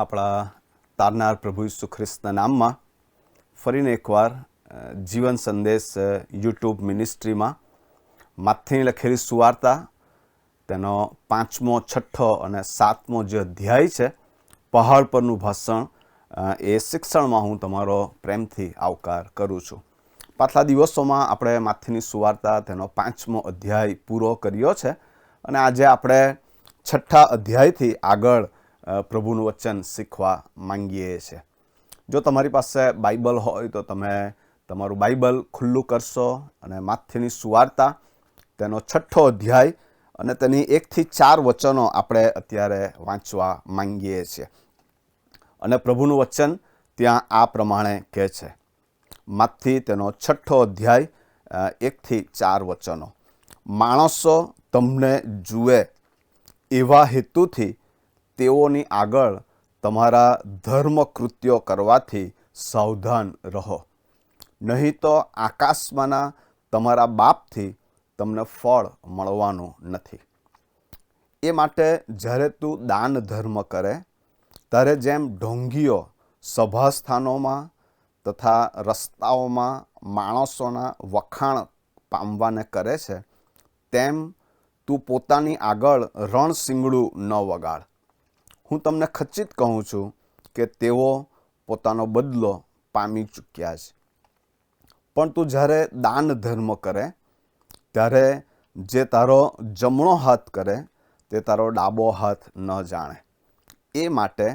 આપણા તારનાર પ્રભુ ઈસુ ખ્રિસ્તના નામમાં ફરીને એકવાર જીવન સંદેશ યુટ્યુબ મિનિસ્ટ્રીમાં માથેની લખેલી સુવાર્તા, તેનો પાંચમો, છઠ્ઠો અને સાતમો જે અધ્યાય છે, પહાડ પરનું ભાષણ એ શિક્ષણમાં હું તમારો પ્રેમથી આવકાર કરું છું. પાછલા દિવસોમાં આપણે માથેની સુવાર્તા, તેનો પાંચમો અધ્યાય પૂરો કર્યો છે અને આજે આપણે છઠ્ઠા અધ્યાયથી આગળ પ્રભુનું વચન શીખવા માંગીએ છીએ. જો તમારી પાસે બાઇબલ હોય તો તમે તમારું બાઇબલ ખુલ્લું કરશો અને માથેની સુવાર્તા, તેનો છઠ્ઠો અધ્યાય અને તેની એકથી ચાર વચનો આપણે અત્યારે વાંચવા માંગીએ છીએ. અને પ્રભુનું વચન ત્યાં આ પ્રમાણે કહે છે. માથી તેનો છઠ્ઠો અધ્યાય એકથી ચાર વચનો. માણસો તમને જુએ, એવા હેતુથી તેઓની આગળ તમારા ધર્મ કૃત્યો કરવાથી સાવધાન રહો. નહીં તો આકાશમાંના તમારા બાપથી તમને ફળ મળવાનું નથી. એ માટે જ્યારે તું દાન ધર્મ કરે, ત્યારે જેમ ઢોંગીઓ સભાસ્થાનોમાં તથા રસ્તાઓમાં માણસોના વખાણ પામવાને કરે છે, તેમ તું પોતાની આગળ રણ સિંગડું ન વગાડ. હું તમને ખચિત કહું છું કે તેઓ પોતાનો બદલો પામી ચૂક્યા છે. પણ તું જ્યારે દાન ધર્મ કરે, ત્યારે જે તારો જમણો હાથ કરે, તે તારો ડાબો હાથ ન જાણે. એ માટે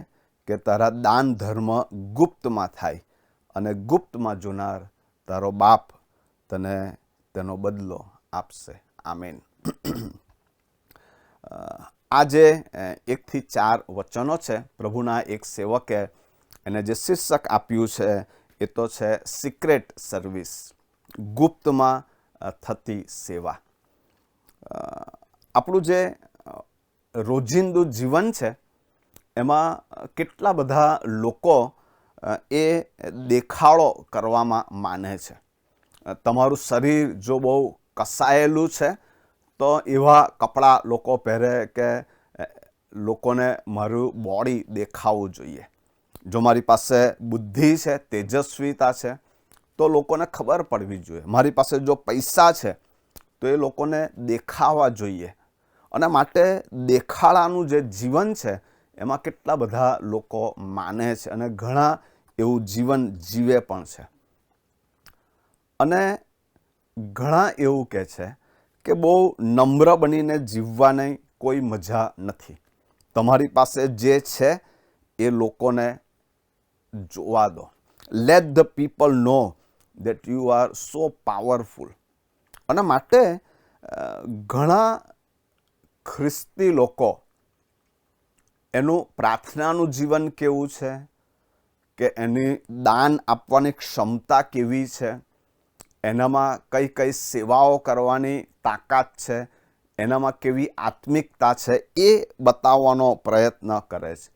કે તારા દાન ધર્મ ગુપ્તમાં થાય અને ગુપ્તમાં જોનાર તારો બાપ તને તેનો બદલો આપશે. આમેન. આ જે એકથી ચાર વચનો છે. પ્રભુના એક સેવકે એને જે શીર્ષક આપ્યું છે, એ તો છે સિક્રેટ સર્વિસ ગુપ્તમાં થતી સેવા. આપણું જે રોજિંદુ જીવન છે, એમાં કેટલા બધા લોકો એ દેખાડો કરવામાં માને છે. તમારું શરીર જો બહુ કસાયેલું છે તો એવા કપડાં લોકો પહેરે કે લોકોને મારું બોડી દેખાવું જોઈએ. જો મારી પાસે બુદ્ધિ છે, તેજસ્વીતા છે, તો લોકોને ખબર પડવી જોઈએ. મારી પાસે જો પૈસા છે, તો એ લોકોને દેખાવા જોઈએ. અને માટે દેખાડાનું જે જીવન છે, એમાં કેટલા બધા લોકો માને છે અને ઘણા એવું જીવન જીવે પણ છે. અને ઘણા એવું કહે છે કે બહુ નમ્ર બનીને જીવવાની કોઈ મજા નથી. તમારી પાસે જે છે એ લોકોને જોવા દો. Let the people know that you are so powerful અને માટે ઘણા ખ્રિસ્તી લોકો એનું પ્રાર્થનાનું જીવન કેવું છે? કે એની દાન આપવાની ક્ષમતા કેવી છે? એનામાં કઈ કઈ સેવાઓ કરવાની તાકાત છે, એનામાં કેવી આત્મિકતા છે એ બતાવવાનો પ્રયત્ન કરે છે.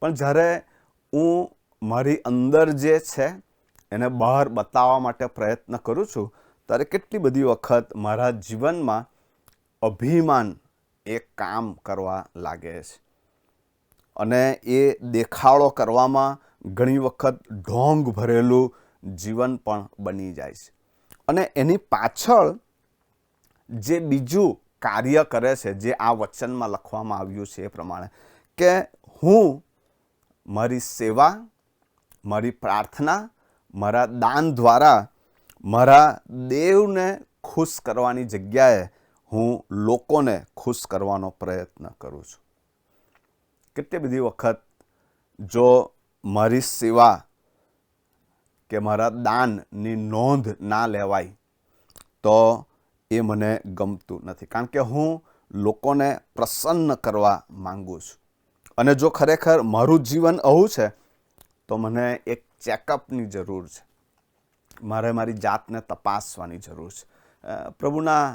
પણ જ્યારે હું મારી અંદર જે છે એને બહાર બતાવવા માટે પ્રયત્ન કરું છું, ત્યારે કેટલી બધી વખત મારા જીવનમાં અભિમાન એ કામ કરવા લાગે છે. અને એ દેખાડો કરવામાં ઘણી વખત ઢોંગ ભરેલું જીવન પણ બની જાય છે. અને એની પાછળ જે બીજું કાર્ય કરે છે, જે આ વચનમાં લખવામાં આવ્યું છે એ પ્રમાણે, કે હું મારી સેવા, મારી પ્રાર્થના, મારા દાન દ્વારા મારા દેવને ખુશ કરવાની જગ્યાએ હું લોકોને ખુશ કરવાનો પ્રયત્ન કરું છું. કેટલી બધી વખત જો મારી સેવા કે મારા દાનની નોંધ ના લેવાય, તો એ મને ગમતું નથી. કારણ કે હું લોકોને પ્રસન્ન કરવા માંગુ છું. અને જો ખરેખર મારું જીવન આવું છે, તો મને એક ચેકઅપની જરૂર છે. મારે મારી જાતને તપાસવાની જરૂર છે. પ્રભુના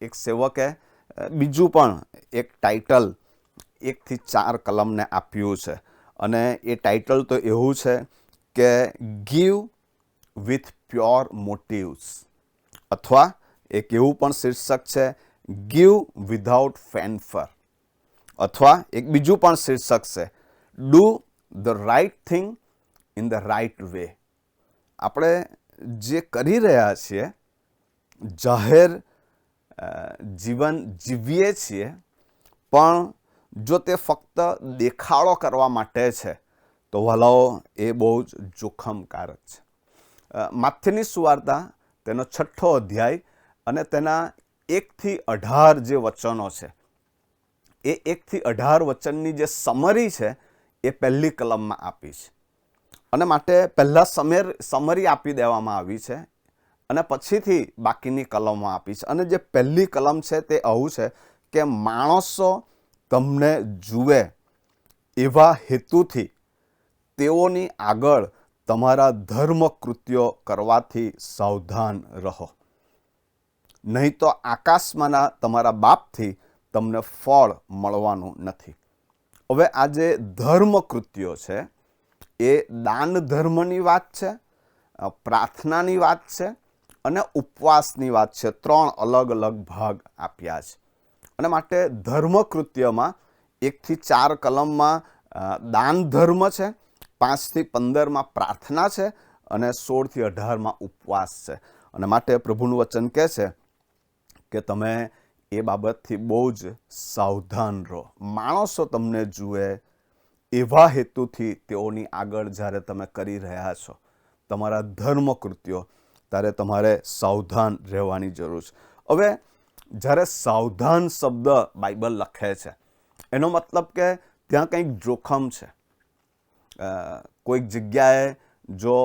એક સેવકે બીજું પણ એક ટાઇટલ એકથી ચાર કલમને આપ્યું છે. અને એ ટાઇટલ તો એવું છે કે ગીવ વિથ પ્યોર મોટિવ્સ અથવા એક એવું પણ શીર્ષક છે ગીવ વિધાઉટ ફેનફર અથવા એક બીજું પણ શીર્ષક છે do the right thing in the right way આપણે જે કરી રહ્યા છીએ, જાહેર જીવન જીવીએ છીએ, પણ જો તે ફક્ત દેખાડો કરવા માટે છે તો વલાઓ એ બહુ જ જોખમકારક છે. માથ્યની સુવાર્તા, તેનો છઠ્ઠો અધ્યાય અને તેના એકથી અઢાર જે વચનો છે, એ એકથી અઢાર વચનની જે સમરી છે, એ પહેલી કલમમાં આપી છે. અને માટે પહેલાં સમેર સમરી આપી દેવામાં આવી છે અને પછીથી બાકીની કલમો આપી છે. અને જે પહેલી કલમ છે તે આવું છે કે, માણસો તમને જુએ એવા હેતુથી તેઓની આગળ તમારા ધર્મ કૃત્યો કરવાથી સાવધાન રહો. નહીં તો આકાશમાંના તમારા બાપથી તમને ફળ મળવાનું નથી. હવે આ જે ધર્મ કૃત્યો છે, એ દાન ધર્મની વાત છે પ્રાર્થનાની વાત છે અને ઉપવાસની વાત છે. ત્રણ અલગ અલગ ભાગ આપ્યા છે. અને માટે ધર્મ કૃત્યમાં એકથી ચાર કલમમાં દાન ધર્મ છે પાંચથી પંદરમાં પ્રાર્થના છે અને સોળથી અઢારમાં ઉપવાસ છે. અને માટે પ્રભુનું વચન કહે છે કે તમે એ બાબતથી બહુ જ સાવધાન રહો. માણસો તમને જુએ એવા હેતુથી તેઓની આગળ જ્યારે તમે કરી રહ્યા છો, તમારા ધર્મ કૃત્યો ત્યારે તમારે સાવધાન રહેવાની જરૂર છે. હવે, જ્યારે સાવધાન શબ્દ બાઇબલ લખે છે, એનો મતલબ કે ત્યાં કંઈક જોખમ છે. કોઈક જગ્યાએ જો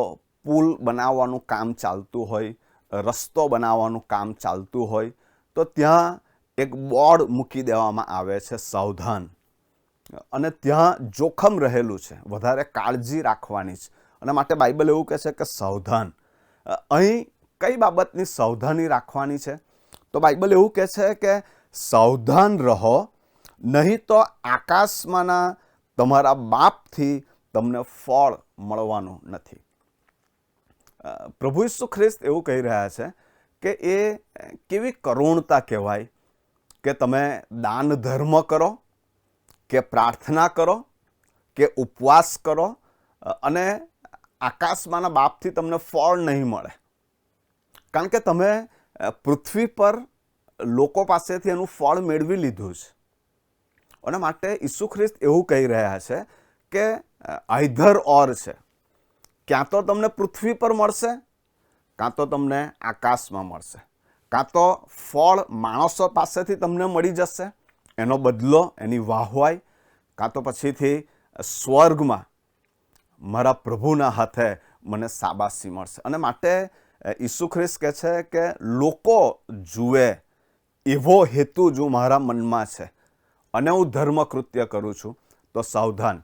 પુલ બનાવવાનું કામ ચાલતું હોય, રસ્તો બનાવવાનું કામ ચાલતું હોય, તો ત્યાં એક બોર્ડ મૂકી દેવામાં આવે છે સાવધાન. અને ત્યાં જોખમ રહેલું છે, વધારે કાળજી રાખવાની છે. અને માટે બાઇબલ એવું કહે છે કે સાવધાન. અહીં કઈ બાબતની સાવધાની રાખવાની છે? તો બાઇબલ એવું કહે છે કે સાવધાન રહો, નહીં તો આકાશમાંના તમારા બાપથી તમને ફળ મળવાનું નથી. પ્રભુ ઈસુ ખ્રિસ્ત એવું કહી રહ્યા છે કે એ કેવી કરુણતા કહેવાય કે તમે દાન ધર્મ કરો, કે પ્રાર્થના કરો, કે ઉપવાસ કરો અને આકાશમાંના બાપથી તમને ફળ નહીં મળે. કારણ કે તમે પૃથ્વી પર લોકો પાસેથી એનું ફળ મેળવી લીધું છે. અને માટે ઈસુ ખ્રિસ્ત એવું કહી રહ્યા છે કે આઈધર ઓર છે. ક્યાં તો તમને પૃથ્વી પર મળશે, કાં તો તમને આકાશમાં મળશે. કાં તો ફળ માણસો પાસેથી તમને મળી જશે, એનો બદલો એની વાહવાઈ, કાં તો પછીથી સ્વર્ગમાં મારા પ્રભુના હાથે મને સાબાસી મળશે. અને માટે ઈસુ ખ્રિસ્ત કહે છે કે, લોકો જુએ, એવો હેતુ જો મારા મનમાં છે. અને હું ધર્મ કૃત્ય કરું છું, તો સાવધાન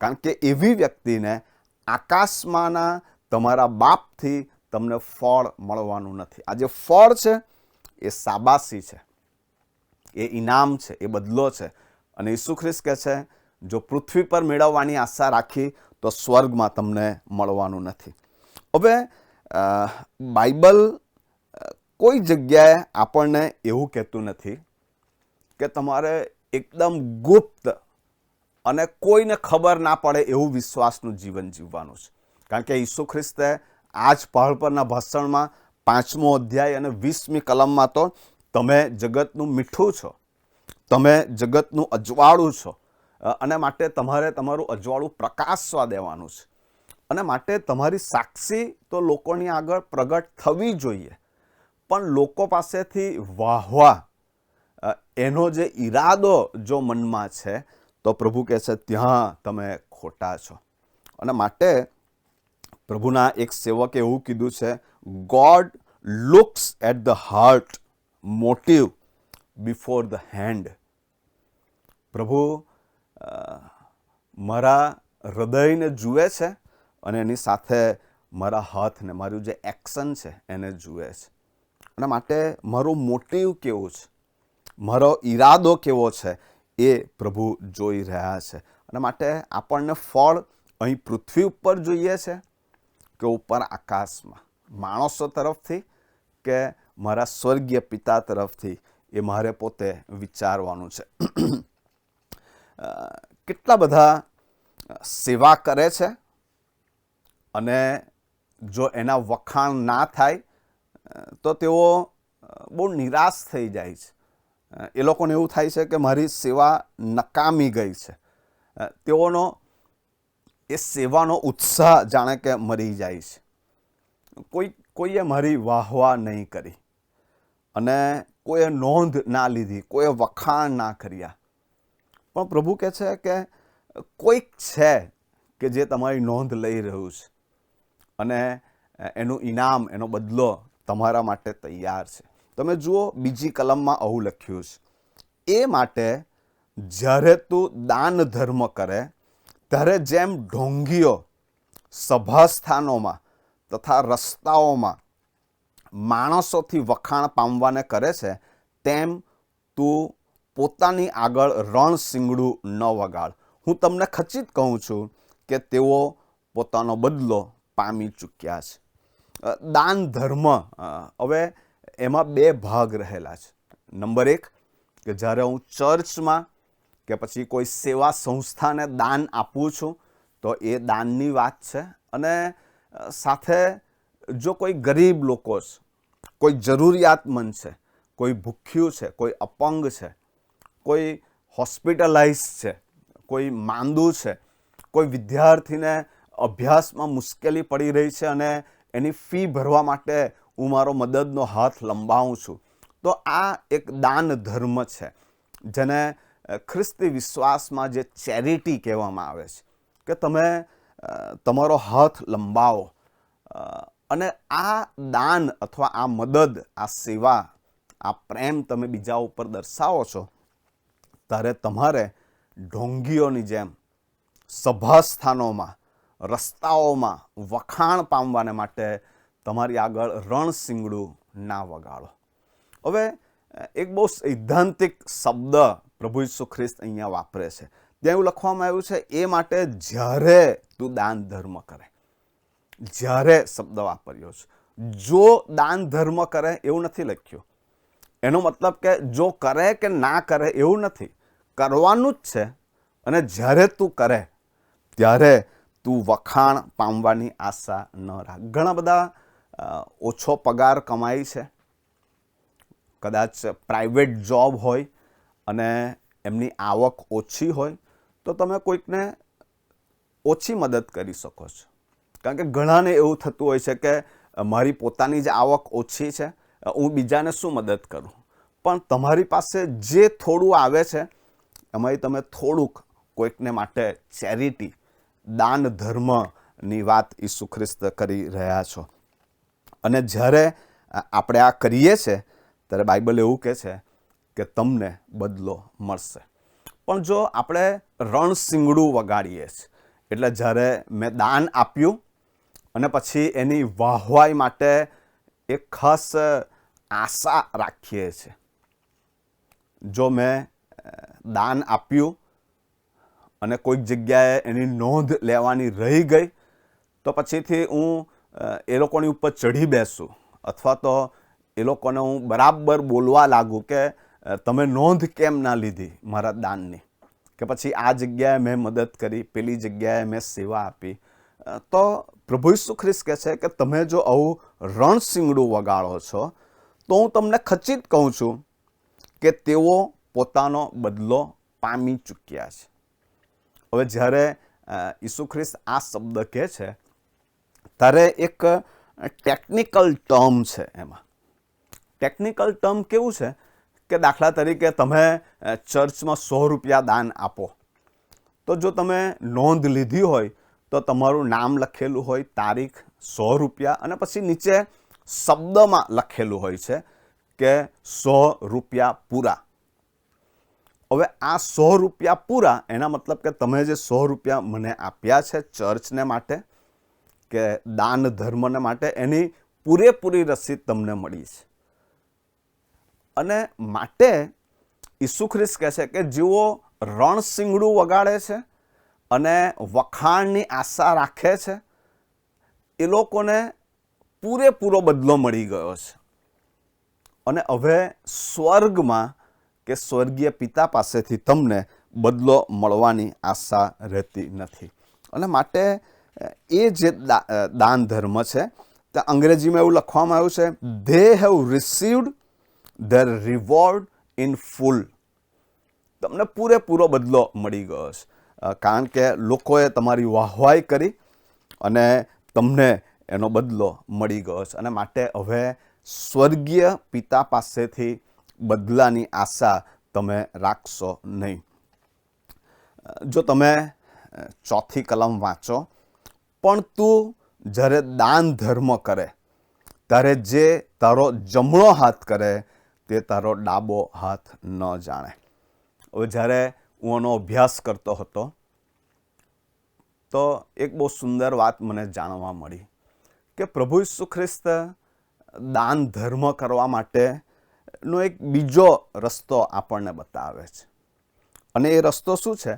કારણ કે એવી વ્યક્તિને આકાશમાંના તમારા બાપથી તમને ફળ મળવાનું નથી. આ જે ફળ છે, એ સાબાસી છે. એ ઇનામ છે, એ બદલો છે. અને ઈસુ ખ્રિસ્ત કહે છે, જો પૃથ્વી પર મેળવવાની આશા રાખી, તો સ્વર્ગમાં તમને મળવાનું નથી. હવે બાઇબલ કોઈ જગ્યાએ આપણને એવું કહેતું નથી કે તમારે એકદમ ગુપ્ત અને કોઈને ખબર ના પડે એવું વિશ્વાસનું જીવન જીવવાનું છે. કારણ કે ઈસુ ખ્રિસ્તે આ જ પહાડ પરના ભાષણમાં પાંચમો અધ્યાય અને વીસમી કલમમાં તો તમે જગતનું મીઠું છો, તમે જગતનું અજવાળું છો અને માટે તમારે તમારું અજવાળું પ્રકાશવા દેવાનું છે. અને માટે તમારી સાક્ષી તો લોકોની આગળ પ્રગટ થવી જોઈએ. પણ લોકો પાસેથી વાહવા એનો જે ઈરાદો જો મનમાં છે તો પ્રભુ કહે છે, ત્યાં તમે ખોટા છો. અને માટે પ્રભુના એક સેવકે એવું કીધું છે God looks at the heart motive before the hand પ્રભુ મારા હૃદયને જુએ છે અને એની સાથે મારા હાથને મારું જે એક્શન છે એને જુએ છે. અને માટે મારો મોટિવ કેવું છે? મારો ઈરાદો કેવો છે? એ પ્રભુ જોઈ રહ્યા છે. અને માટે આપણને ફળ અહીં પૃથ્વી ઉપર જોઈએ છે કે ઉપર આકાશમાં. માણસો તરફથી કે મારા સ્વર્ગીય પિતા તરફથી એ મારે પોતે વિચારવાનું છે. કેટલા બધા સેવા કરે છે અને જો એના વખાણ ના થાય તો તેઓ બહુ નિરાશ થઈ જાય છે. એ લોકોને એવું થાય છે કે મારી સેવા નકામી ગઈ છે. તેઓનો, એ સેવાનો ઉત્સાહ જાણે કે મરી જાય છે. કોઈ, કોઈએ મારી વાહવા નહીં કરી. અને કોઈએ નોંધ ના લીધી, કોઈએ વખાણ ના કર્યા. પણ પ્રભુ કહે છે કે કોઈક છે કે જે તમારી નોંધ લઈ રહ્યું છે. અને એનું ઇનામ, એનો બદલો તમારા માટે તૈયાર છે. તમે જુઓ, બીજી કલમમાં આવું લખ્યું છે. એ માટે જ્યારે તું દાન ધર્મ કરે, ત્યારે જેમ ઢોંગીઓ સભાસ્થાનોમાં તથા રસ્તાઓમાં માણસોથી વખાણ પામવાને કરે છે, તેમ તું પોતાની આગળ રણ સિંગડું ન વગાડ. હું તમને ખચિત કહું છું કે તેઓ પોતાનો બદલો પામી ચૂક્યા છે. દાન ધર્મ હવે એમાં બે ભાગ રહેલા છે. નંબર એક, કે જ્યારે હું ચર્ચમાં કે પછી કોઈ સેવા સંસ્થાને દાન આપું છું, તો એ દાનની વાત છે. અને સાથે જો કોઈ ગરીબ લોકો છે, કોઈ જરૂરિયાતમંદ છે, કોઈ ભૂખ્યું છે, કોઈ અપંગ છે, કોઈ હોસ્પિટલાઇઝ છે, કોઈ માંદું છે, કોઈ વિદ્યાર્થીને અભ્યાસમાં મુશ્કેલી પડી રહી છે અને એની ફી ભરવા માટે હું મારો મદદનો હાથ લંબાવું છું. તો આ એક દાન ધર્મ છે, જેને ખ્રિસ્તી વિશ્વાસમાં જે ચેરિટી કહેવામાં આવે છે, કે તમે તમારો હાથ લંબાવો. અને આ દાન અથવા આ મદદ, આ સેવા, આ પ્રેમ તમે બીજા ઉપર દર્શાવો છો, ત્યારે તમારે ઢોંગીઓની જેમ સભા સ્થાનોમાં રસ્તાઓમાં વખાણ પામવાને માટે તમારી આગળ રણસિંગડું ના વગાડો. હવે એક બહુ સૈદ્ધાંતિક શબ્દ પ્રભુ ઈસુ ખ્રિસ્ત અહીંયા વાપરે છે. ત્યાં એવું લખવામાં આવ્યું છે, એ માટે જ્યારે તું દાન ધર્મ કરે. જ્યારે શબ્દ વાપર્યો છે. જો દાન ધર્મ કરે, એવું નથી લખ્યું. એનો મતલબ કે જો કરે કે ના કરે, એવું નથી. કરવાનું જ છે. અને જ્યારે તું કરે, ત્યારે તું વખાણ પામવાની આશા ન રાખ. ઘણા બધા ઓછો પગાર કમાય છે. કદાચ પ્રાઇવેટ જોબ હોય અને એમની આવક ઓછી હોય, તો તમે કોઈકને ઓછી મદદ કરી શકો છો. કારણ કે ઘણાને એવું થતું હોય છે કે મારી પોતાની જ આવક ઓછી છે, હું બીજાને શું મદદ કરું? પણ તમારી પાસે જે થોડું આવે છે એમાંથી તમે થોડુંક કોઈકને માટે ચેરિટી દાન, ધર્મની વાત ઈસુ ખ્રિસ્ત કરી રહ્યા છો. અને જ્યારે આપણે આ કરીએ છીએ ત્યારે બાઇબલ એવું કહે છે કે તમને બદલો મળશે. પણ જો આપણે રણસિંગડું વગાડીએ છીએ એટલે જ્યારે મેં દાન આપ્યું અને પછી એની વાહવાઈ માટે એક ખાસ આશા રાખીએ છીએ જો મેં દાન આપ્યું અને કોઈક જગ્યાએ એની નોંધ લેવાની રહી ગઈ, તો પછીથી હું એ લોકોની ઉપર ચઢી બેસું. અથવા તો એ લોકોને હું બરાબર બોલવા લાગું કે તમે નોંધ કેમ ના લીધી મારા દાનની? કે પછી આ જગ્યાએ મેં મદદ કરી, પેલી જગ્યાએ મેં સેવા આપી. તો પ્રભુ ઈસુ ખ્રિસ્ત કહે છે કે, તમે જો આવું રણસિંગડું વગાડો છો, તો હું તમને ખચિત કહું છું કે તેઓ પોતાનો બદલો પામી ચૂક્યા છે. હવે જ્યારે ઈસુ ખ્રિસ્ત આ શબ્દ કહે છે ત્યારે એક ટેકનિકલ ટર્મ છે એમાં. ટેકનિકલ ટર્મ કેવું છે? કે દાખલા તરીકે તમે ચર્ચમાં સો રૂપિયા દાન આપો. તો જો તમે નોંધ લીધી હોય, તો તમારું નામ લખેલું હોય, તારીખ સો રૂપિયા અને પછી નીચે શબ્દમાં લખેલું હોય છે કે સો રૂપિયા પૂરા. હવે આ સો રૂપિયા પૂરા એના મતલબ કે તમે જે સો રૂપિયા મને આપ્યા છે ચર્ચને માટે કે દાન ધર્મને માટે એની પૂરેપૂરી રસીદ તમને મળી છે. અને માટે ઈસુ ખ્રિસ્ત કહે છે કે જેઓ રણસિંગડું વગાડે છે અને વખાણની આશા રાખે છે, એ લોકોને પૂરેપૂરો બદલો મળી ગયો છે. અને હવે સ્વર્ગમાં કે સ્વર્ગીય પિતા પાસેથી તમને બદલો મળવાની આશા રહેતી નથી. અને માટે એ જે દાન ધર્મ છે, તે અંગ્રેજીમાં એવું લખવામાં આવ્યું છે they have received their reward in full તમને પૂરેપૂરો બદલો મળી ગયો છે કારણ કે લોકોએ તમારી વાહવાઈ કરી અને તમને એનો બદલો મળી ગયો છે અને માટે હવે સ્વર્ગીય પિતા પાસેથી બદલાની આશા તમે રાખશો નહીં. જો તમે ચોથી કલમ વાંચો પણ તું જ્યારે દાન ધર્મ કરે, ત્યારે જે તારો જમણો હાથ કરે, તે તારો ડાબો હાથ ન જાણે. હવે જ્યારે હું આનો અભ્યાસ કરતો હતો, તો એક બહુ સુંદર વાત મને જાણવા મળી કે પ્રભુ ઈસુ ખ્રિસ્ત દાન ધર્મ કરવા માટેનો એક બીજો રસ્તો આપણને બતાવે છે. અને એ રસ્તો શું છે?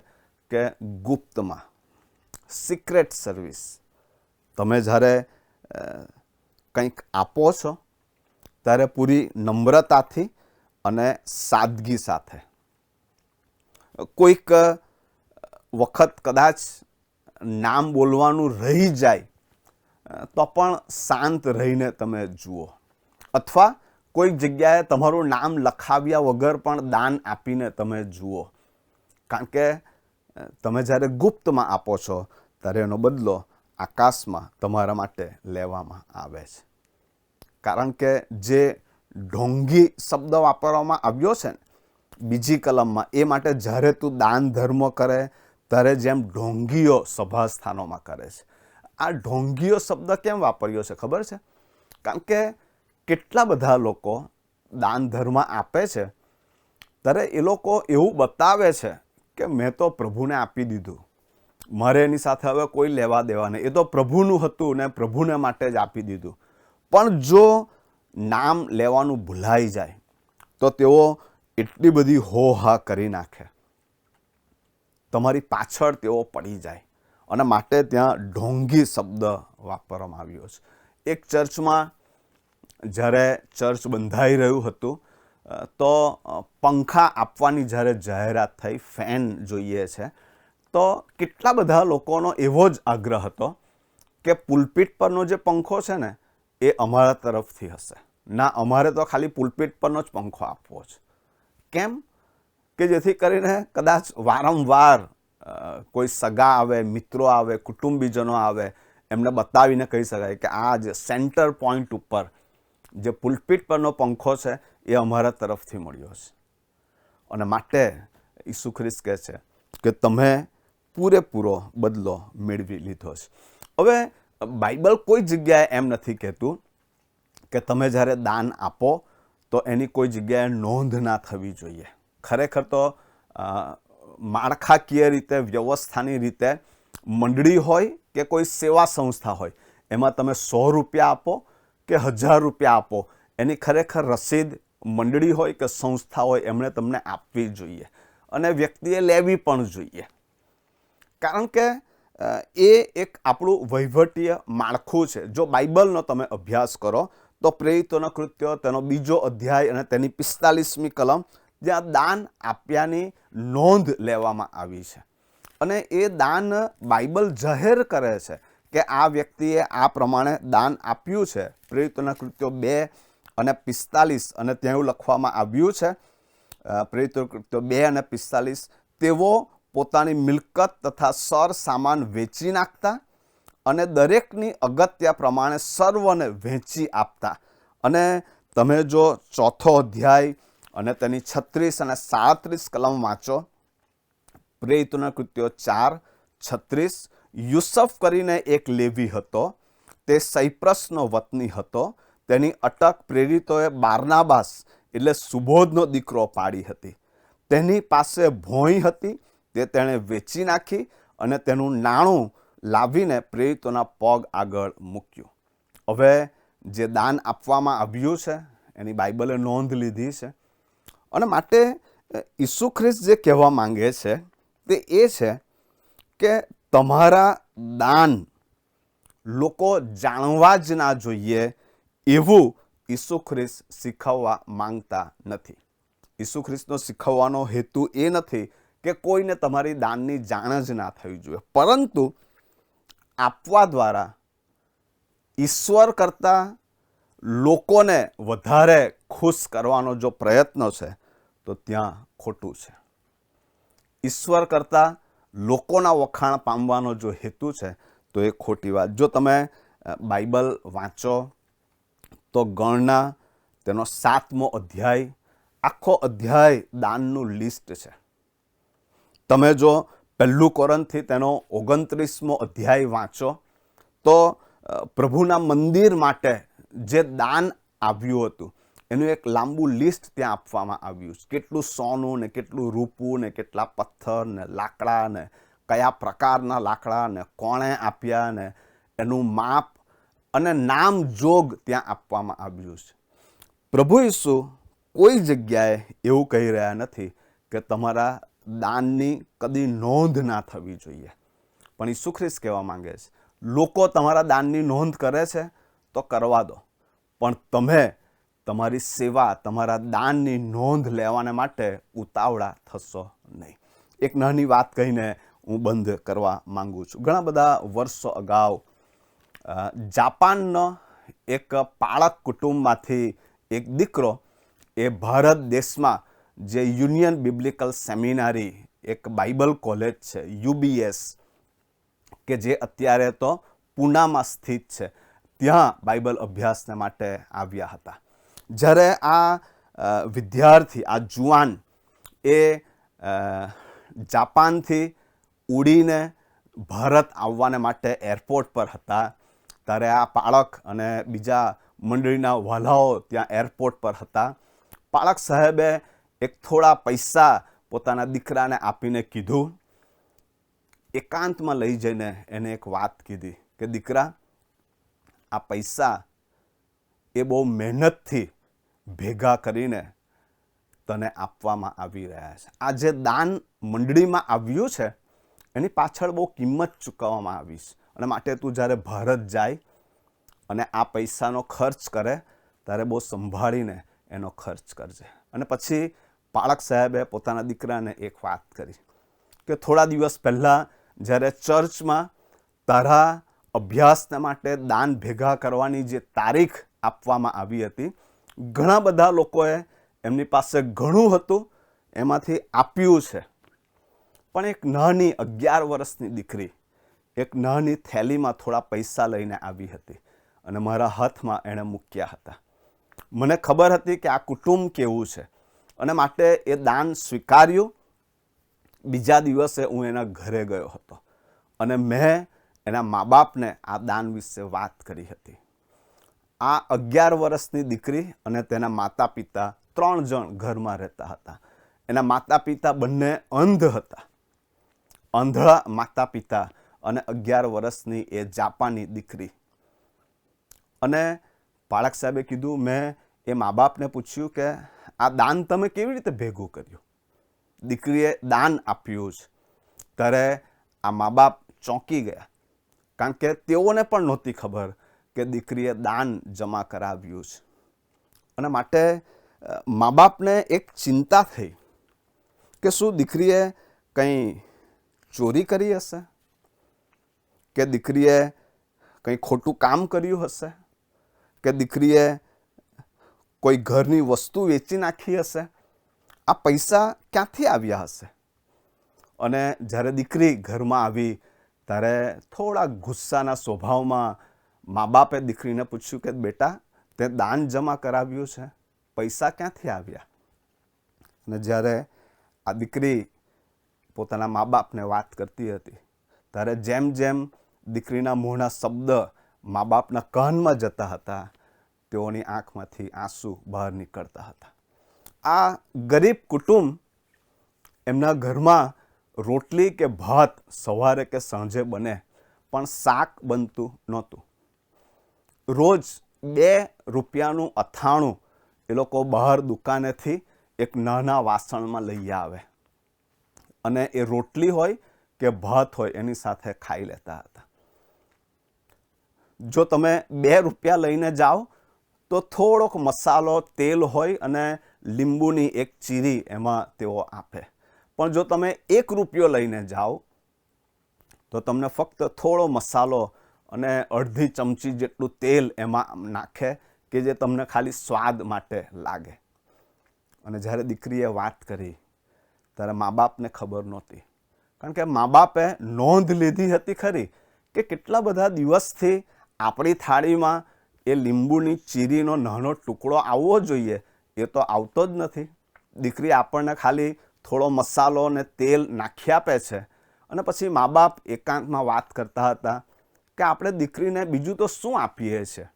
કે ગુપ્તમાં. Secret service. તમે જ્યારે કંઈક આપો છો, ત્યારે પૂરી નમ્રતાથી અને સાદગી સાથે. કોઈક વખત કદાચ નામ બોલવાનું રહી જાય તો પણ શાંત રહીને તમે જુઓ. અથવા કોઈક જગ્યાએ તમારું નામ લખાવ્યા વગર પણ દાન આપીને તમે જુઓ. કારણ કે તમે જ્યારે ગુપ્તમાં આપો છો ત્યારે એનો બદલો આકાશમાં તમારા માટે લેવામાં આવે છે. કારણ કે જે ઢોંગી શબ્દ વાપરવામાં આવ્યો છે ને, બીજી કલમમાં, એ માટે જ્યારે તું દાન ધર્મ કરે, ત્યારે જેમ ઢોંગીઓ સભા સ્થાનોમાં કરે છે. આ ઢોંગીઓ શબ્દ કેમ વાપર્યો છે ખબર છે? કારણ કે કેટલા બધા લોકો દાન ધર્મ આપે છે, ત્યારે એ લોકો એવું બતાવે છે કે મેં તો પ્રભુને આપી દીધું. મારે એની સાથે હવે કોઈ લેવા દેવા નહીં. એ તો પ્રભુનું હતું ને પ્રભુને માટે જ આપી દીધું. પણ જો નામ લેવાનું ભૂલાઈ જાય, તો તેઓ એટલી બધી હો હા કરી નાખે. તમારી પાછળ તેઓ પડી જાય. અને માટે ત્યાં ઢોંગી શબ્દ વાપરવામાં આવ્યો છે. એક ચર્ચમાં જ્યારે ચર્ચ બંધાઈ રહ્યું હતું તો પંખા આપવાની જ્યારે જાહેરાત થઈ, ફેન જોઈએ છે તો કેટલા બધા લોકોનો એવો જ આગ્રહ હતો કે પુલપીટ પરનો જે પંખો છે ને, એ અમારા તરફથી હશે. ના, અમારે તો ખાલી પુલપીટ પરનો જ પંખો આપવો છે. કેમ? કે જેથી કરીને કદાચ વારંવાર કોઈ સગા આવે, મિત્રો આવે, કુટુંબીજનો આવે, એમને બતાવીને કહી શકાય કે આ જે સેન્ટર પોઈન્ટ ઉપર જે પુલપીટ પરનો પંખો છે, એ અમારા તરફથી મળ્યો છે. અને માટે ઈસુ ખ્રિસ્ત કહે છે કે તમે પૂરેપૂરો બદલો મેળવી લીધો છે. હવે, બાઇબલ કોઈ જગ્યાએ એમ નથી કહેતું કે તમે જ્યારે દાન આપો, તો એની કોઈ જગ્યાએ નોંધ ના થવી જોઈએ. ખરેખર તો માળખાકીય રીતે, વ્યવસ્થાની રીતે મંડળી હોય કે કોઈ સેવા સંસ્થા હોય, એમાં તમે સો રૂપિયા આપો કે હજાર રૂપિયા આપો, એની ખરેખર રસીદ મંડળી હોય કે સંસ્થા હોય, એમણે તમને આપવી જોઈએ. અને વ્યક્તિએ લેવી પણ જોઈએ. કારણ કે એ એક આપણું વહીવટીય માળખું છે. જો બાઇબલનો તમે અભ્યાસ કરો, તો પ્રેરિતોના કૃત્યો, તેનો બીજો અધ્યાય અને તેની પિસ્તાલીસમી કલમ જ્યાં દાન આપ્યાની નોંધ લેવામાં આવી છે. અને એ દાન બાઇબલ જાહેર કરે છે કે આ વ્યક્તિએ આ પ્રમાણે દાન આપ્યું છે. પ્રેરિતોના કૃત્યો બે અને પિસ્તાલીસ અને ત્યાં એવું લખવામાં આવ્યું છે. પ્રેરિતો કૃત્યો બે અને પિસ્તાલીસ. તેઓ પોતાની મિલકત તથા સર સામાન વેચી નાખતા અને દરેકની અગત્ય પ્રમાણે સર્વને વહેંચી આપતા. અને તમે જો ચોથો અધ્યાય અને તેની છત્રીસ અને સાડત્રીસ કલમ વાંચો, પ્રેરિતોના કૃત્યો ચાર, છત્રીસ, યુસફ કરીને એક લેવી હતો, તે સૈપ્રસનો વતની હતો, તેની અટક પ્રેરિતોએ બારનાબાસ એટલે સુબોધનો દીકરો પાડી હતી. તેની પાસે ભોંય હતી તે તેણે વેચી નાખી અને તેનું નાણું લાવીને પ્રેરિતોના પગ આગળ મૂક્યું. હવે જે દાન આપવામાં આવ્યું છે, એની બાઇબલે નોંધ લીધી છે. અને માટે ઈસુ ખ્રિસ્ત જે કહેવા માંગે છે, તે એ છે કે તમારા દાન લોકો જાણવા જ ના જોઈએ એવું ઈસુ ખ્રિસ્ત શીખવવા માંગતા નથી. ઈસુ ખ્રિસ્તનો શીખવવાનો હેતુ એ નથી કે કોઈને તમારી દાનની જાણ જ ના થવી જોઈએ. પરંતુ આપવા દ્વારા ઈશ્વર કરતાં લોકોને વધારે ખુશ કરવાનો જો પ્રયત્ન છે, તો ત્યાં ખોટું છે. ઈશ્વર કરતાં લોકોના વખાણ પામવાનો જો હેતુ છે, તો એ ખોટી વાત. જો તમે બાઇબલ વાંચો, તો ગણના તેનો સાતમો અધ્યાય, આખો અધ્યાય દાનનું લિસ્ટ છે. તમે જો પહેલું કોરનથી તેનો ઓગણત્રીસમો અધ્યાય વાંચો, તો પ્રભુના મંદિર માટે જે દાન આવ્યું હતું, એનું એક લાંબુ લિસ્ટ ત્યાં આપવામાં આવ્યું છે. કેટલું સોનું ને કેટલું રૂપું ને કેટલા પથ્થર ને લાકડા ને કયા પ્રકારના લાકડા ને કોણે આપ્યા ને એનું માપ અને નામ જોગ ત્યાં આપવામાં આવ્યું છે. પ્રભુ ઈસુ કોઈ જગ્યાએ એવું કહી રહ્યા નથી કે તમારા દાનની કદી નોંધ ના થવી જોઈએ. પણ ઈસુ ખ્રિસ્ત કહેવા માંગે છે, લોકો તમારા દાનની નોંધ કરે છે તો કરવા દો, પણ તમે તમારી સેવા, તમારા દાનની નોંધ લેવાને માટે ઉતાવળા થશો નહીં. એક નાની વાત કહીને હું બંધ કરવા માંગુ છું. ઘણા બધા વર્ષો અગાઉ જાપાનનો એક પાળક કુટુંબમાંથી એક દીકરો એ ભારત દેશમાં જે યુનિયન બિબ્લિકલ સેમિનારી એક બાઇબલ કોલેજ છે, યુબીએસ, કે જે અત્યારે તો પૂનામાં સ્થિત છે. ત્યાં બાઇબલ અભ્યાસને માટે આવ્યા હતા. જ્યારે આ વિદ્યાર્થી, આ જુવાન એ જાપાનથી ઉડીને ભારત આવવાને માટે એરપોર્ટ પર હતા, ત્યારે આ પાળક અને બીજા મંડળીના વાલાઓ ત્યાં એરપોર્ટ પર હતા. પાળક સાહેબે એક થોડા પૈસા પોતાના દીકરાને આપીને કીધું. એકાંતમાં લઈ જઈને એને એક વાત કીધી કે, દીકરા, આ પૈસા એ બહુ મહેનતથી ભેગા કરીને તને આપવામાં આવી રહ્યા છે. આ જે દાન મંડળીમાં આવ્યું છે, એની પાછળ બહુ કિંમત ચૂકવવામાં આવી છે. અને માટે તું જ્યારે ભારત જાય અને આ પૈસાનો ખર્ચ કરે, ત્યારે બહુ સંભાળીને એનો ખર્ચ કરજે. અને પછી પાળક સાહેબે પોતાના દીકરાને એક વાત કરી કે થોડા દિવસ પહેલાં જ્યારે ચર્ચમાં તારા અભ્યાસને માટે દાન ભેગા કરવાની જે તારીખ આપવામાં આવી હતી, ઘણા બધા લોકોએ એમની પાસે ઘણું હતું, એમાંથી આપ્યું છે. પણ એક નાની અગિયાર વર્ષની દીકરી એક નાની થેલીમાં થોડા પૈસા લઈને આવી હતી અને મારા હાથમાં એણે મૂક્યા હતા. મને ખબર હતી કે આ કુટુંબ કેવું છે. અને માટે એ દાન સ્વીકાર્યું. બીજા દિવસે હું એના ઘરે ગયો હતો અને મેં એના મા બાપને આ દાન વિશે વાત કરી હતી. આ અગિયાર વર્ષની દીકરી અને તેના માતા પિતા ત્રણ જણ ઘરમાં રહેતા હતા. એના માતા પિતા બંને અંધ હતા. અંધળા માતા પિતા અને અગિયાર વર્ષની એ જાપાની દીકરી. અને પાળક સાહેબે કીધું, મેં એ મા બાપને પૂછ્યું કે આ દાન તમે કેવી રીતે ભેગું કર્યું? દીકરીએ દાન આપ્યું છે ત્યારે આ મા બાપ ચોંકી ગયા. કારણ કે તેઓને પણ નહોતી ખબર કે દીકરીએ દાન જમા કરાવ્યું છે. અને માટે મા બાપને એક ચિંતા થઈ કે શું દીકરીએ કંઈ ચોરી કરી હશે? કે દીકરીએ કંઈ ખોટું કામ કર્યું હશે? કે દીકરીએ કોઈ ઘરની વસ્તુ વેચી નાખી હશે, આ પૈસા ક્યાંથી આવ્યા હશે? અને જ્યારે દીકરી ઘરમાં આવી, ત્યારે થોડા ગુસ્સાના સ્વભાવમાં મા બાપે દીકરીને પૂછ્યું કે, બેટા, તે દાન જમા કરાવ્યું છે, પૈસા ક્યાંથી આવ્યા? અને જ્યારે આ દીકરી પોતાના મા બાપને વાત કરતી હતી, ત્યારે જેમ જેમ દીકરીના મોંના શબ્દ મા બાપના કાનમાં જતા હતા તેઓની આંખમાંથી આંસુ બહાર નીકળતા હતા. આ ગરીબ કુટુંબ એમના ઘરમાં રોટલી કે ભાત સવારે કે સાંજે બને, પણ શાક બનતું નહોતું. રોજ બે રૂપિયાનું અથાણું એ લોકો બહાર દુકાનેથી એક નાના વાસણમાં લઈ આવે. અને એ રોટલી હોય કે ભાત હોય એની સાથે ખાઈ લેતા હતા. જો તમે બે રૂપિયા લઈને જાઓ તો થોડોક મસાલો, તેલ હોય અને લીંબુની એક ચીરી એમાં તેઓ આપે. પણ જો તમે એક રૂપિયો લઈને જાઓ, તો તમને ફક્ત થોડો મસાલો અને અડધી ચમચી જેટલું તેલ એમાં નાખે કે જે તમને ખાલી સ્વાદ માટે લાગે. અને જ્યારે દીકરીએ વાત કરી, ત્યારે મા બાપને ખબર નહોતી. કારણ કે મા બાપે નોંધ લીધી હતી ખરી કે કેટલા બધા દિવસથી આપણી થાળીમાં એ લીંબુની ચીરીનો નાનો ટુકડો આવવો જોઈએ, એ તો આવતો જ નથી. દીકરી આપણને ખાલી થોડો મસાલો અને તેલ નાખી આપે છે. અને પછી મા બાપ એકાંતમાં વાત કરતા હતા કે આપણે દીકરીને બીજું તો શું આપીએ છીએ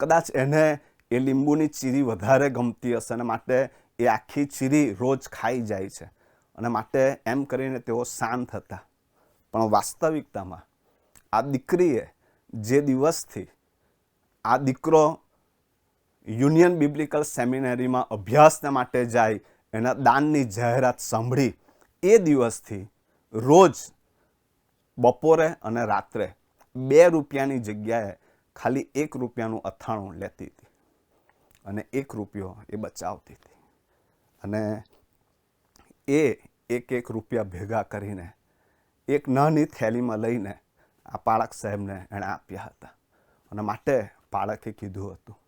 કદાચ એને એ લીંબુની ચીરી વધારે ગમતી હશે અને માટે એ આખી ચીરી રોજ ખાઈ જાય છે. અને માટે એમ કરીને તેઓ શાંત હતા. પણ વાસ્તવિકતામાં આ દીકરીએ જે દિવસથી આ દીકરો યુનિયન બિબ્લિકલ સેમિનરીમાં અભ્યાસના માટે જાય, એના દાનની જાહેરાત સાંભળી, એ દિવસથી રોજ બપોરે અને રાત્રે બે રૂપિયાની જગ્યાએ ખાલી એક રૂપિયાનું અથાણું લેતી હતી અને એક રૂપિયો એ બચાવતી હતી. અને એ એક એક રૂપિયા ભેગા કરીને એક નાની થેલીમાં લઈને આ પાળક સાહેબને એણે આપ્યા હતા. અને માટે પાળકે કીધું હતું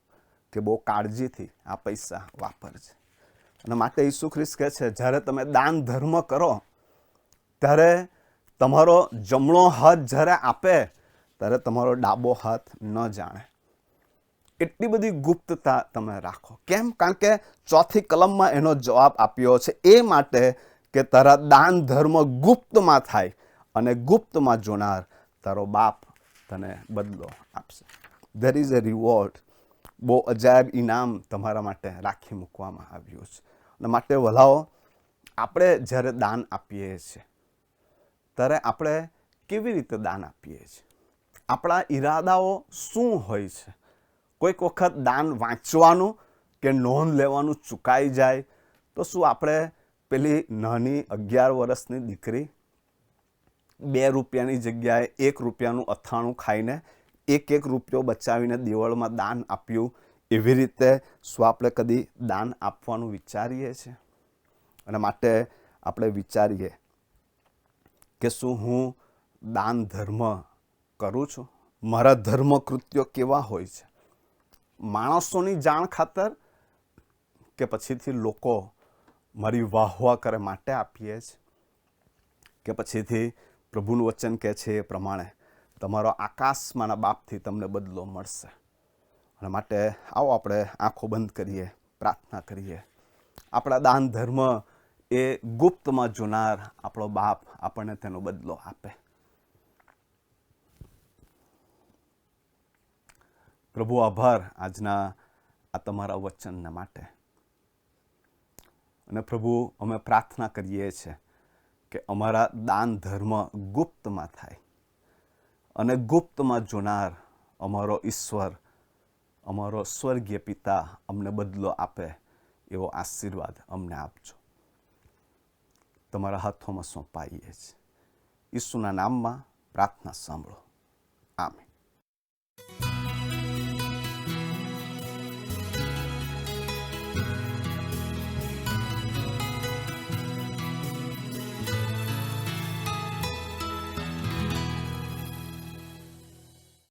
કે બહુ કાળજીથી આ પૈસા વાપરજે. અને માટે ઈસુ ખ્રિસ્ત કહે છે, જ્યારે તમે દાન ધર્મ કરો, ત્યારે તમારો જમણો હાથ જ્યારે આપે, ત્યારે તમારો ડાબો હાથ ન જાણે. એટલી બધી ગુપ્તતા તમે રાખો. કેમ? કારણ કે ચોથી કલમમાં એનો જવાબ આપ્યો છે, એ માટે કે તારા દાન ધર્મ ગુપ્તમાં થાય અને ગુપ્તમાં જોનાર તારો બાપ તને બદલો આપશે. ધેર ઇઝ અ રિવોર્ડ બહુ અજાયબ ઇનામ તમારા માટે રાખી મૂકવામાં આવ્યું છે. અને માટે વલાઓ, આપણે જ્યારે દાન આપીએ છીએ, ત્યારે આપણે કેવી રીતે દાન આપીએ છીએ? આપણા ઈરાદાઓ શું હોય છે? કોઈક વખત દાન વાંચવાનું કે નોંધ લેવાનું ચૂકાઈ જાય, તો શું આપણે પેલી નાની અગિયાર વર્ષની દીકરી બે રૂપિયાની જગ્યાએ એક રૂપિયાનું અથાણું ખાઈને એક એક રૂપિયો બચાવીને દેવળમાં દાન આપ્યું, એવી રીતે શું આપણે કદી દાન આપવાનું વિચારીએ છીએ? અને માટે આપણે વિચારીએ કે શું હું દાન ધર્મ કરું છું? મારા ધર્મ કૃત્યો કેવા હોય છે? માણસોની જાણ ખાતર કે પછીથી લોકો મારી વાહવા કરે માટે આપીએ છીએ? કે પછીથી પ્રભુનું વચન કહે છે એ પ્રમાણે તમારો આકાશમાંના બાપથી તમને બદલો મળશે. અને માટે આવો આપણે આંખો બંધ કરીએ, પ્રાર્થના કરીએ. આપણા દાન ધર્મ એ ગુપ્તમાં જોનાર આપણો બાપ આપણને તેનો બદલો આપે. પ્રભુ આભાર આજના આ તમારા વચનના માટે. અને પ્રભુ અમે પ્રાર્થના કરીએ છીએ કે અમારા દાન ધર્મ ગુપ્તમાં થાય. અને ગુપ્તમાં જોનાર અમારો ઈશ્વર, અમારો સ્વર્ગીય પિતા અમને બદલો આપે એવો આશીર્વાદ અમને આપજો. તમારા હાથોમાં સોંપાઈએ છીએ. ઈસુના નામમાં પ્રાર્થના સાંભળો. આમે